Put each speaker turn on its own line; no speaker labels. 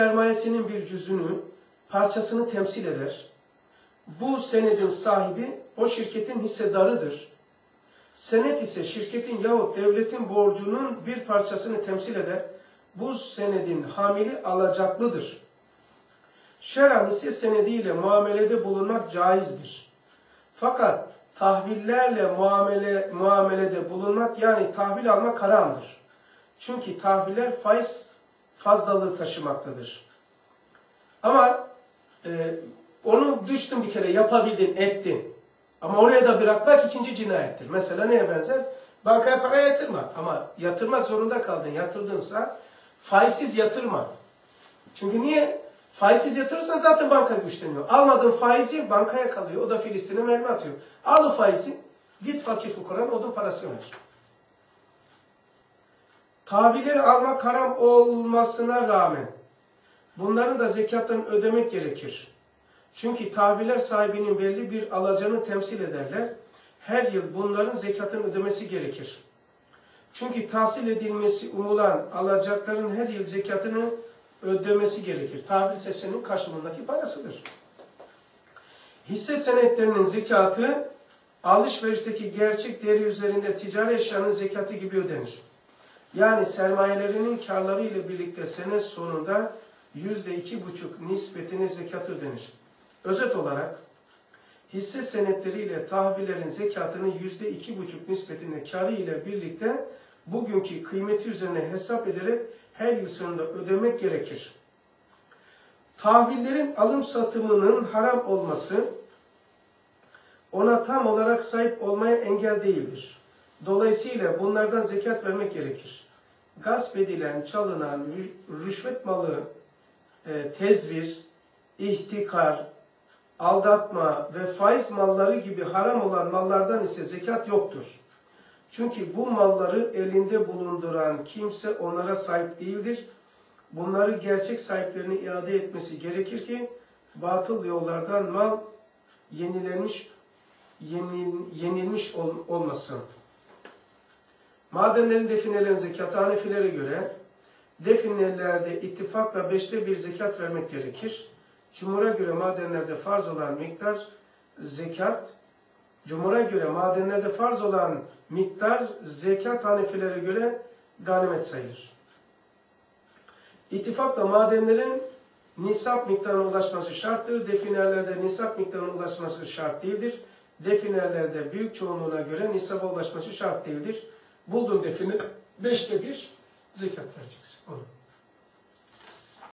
sermayesinin bir cüzünü, parçasını temsil eder. Bu senedin sahibi o şirketin hissedarıdır. Senet ise şirketin yahut devletin borcunun bir parçasını temsil eder. Bu senedin hamili alacaklıdır. Şer'an hisse senediyle muamelede bulunmak caizdir. Fakat tahvillerle muamele, muamelede bulunmak yani tahvil almak haramdır. Çünkü tahviller faiz fazlalığı taşımaktadır. Ama e, onu düştün bir kere yapabildin, ettin. Ama oraya da bırakmak ikinci cinayettir. Mesela neye benzer? Bankaya para yatırma. Ama yatırmak zorunda kaldın. Yatırdınsa faizsiz yatırma. Çünkü niye? Faizsiz yatırırsan zaten banka güçleniyor. Almadığın faizi bankaya kalıyor. O da Filistin'e mermi atıyor. Al o faizi. Git fakir fukaranın odun parası ver. Tahvilleri almak haram olmasına rağmen bunların da zekatlarını ödemek gerekir. Çünkü tahviller sahibinin belli bir alacağını temsil ederler. Her yıl bunların zekatını ödemesi gerekir. Çünkü tahsil edilmesi umulan alacakların her yıl zekatını ödemesi gerekir. Tahvil sesinin karşılığındaki parasıdır. Hisse senetlerinin zekatı alışverişteki gerçek değeri üzerinde ticari eşyanın zekatı gibi ödenir. Yani sermayelerinin karları ile birlikte sene sonunda yüzde iki buçuk nispetine zekat ödenir. Özet olarak hisse senetleriyle tahvillerin zekatını yüzde iki buçuk nispetinde karı ile birlikte bugünkü kıymeti üzerine hesap ederek her yıl sonunda ödemek gerekir. Tahvillerin alım satımının haram olması ona tam olarak sahip olmaya engel değildir. Dolayısıyla bunlardan zekat vermek gerekir. Gasp edilen, çalınan, rüşvet malı, e, tezvir, ihtikar, aldatma ve faiz malları gibi haram olan mallardan ise zekat yoktur. Çünkü bu malları elinde bulunduran kimse onlara sahip değildir. Bunları gerçek sahiplerine iade etmesi gerekir ki batıl yollardan mal yenilenmiş yenil, yenilmiş ol, olmasın. Madenlerin definelerin zekatı göre definelerde ittifakla beşte bir zekat vermek gerekir. Cumhur'a göre madenlerde farz olan miktar zekat, Cumhur'a göre madenlerde farz olan miktar zekat Hanefilere göre ganimet sayılır. İttifakla madenlerin nisap miktarına ulaşması şarttır. Definerlerde nisap miktarına ulaşması şart değildir. Definerlerde büyük çoğunluğuna göre nisaba ulaşması şart değildir. Buldun defini beşte bir zekat vereceksin. Onu.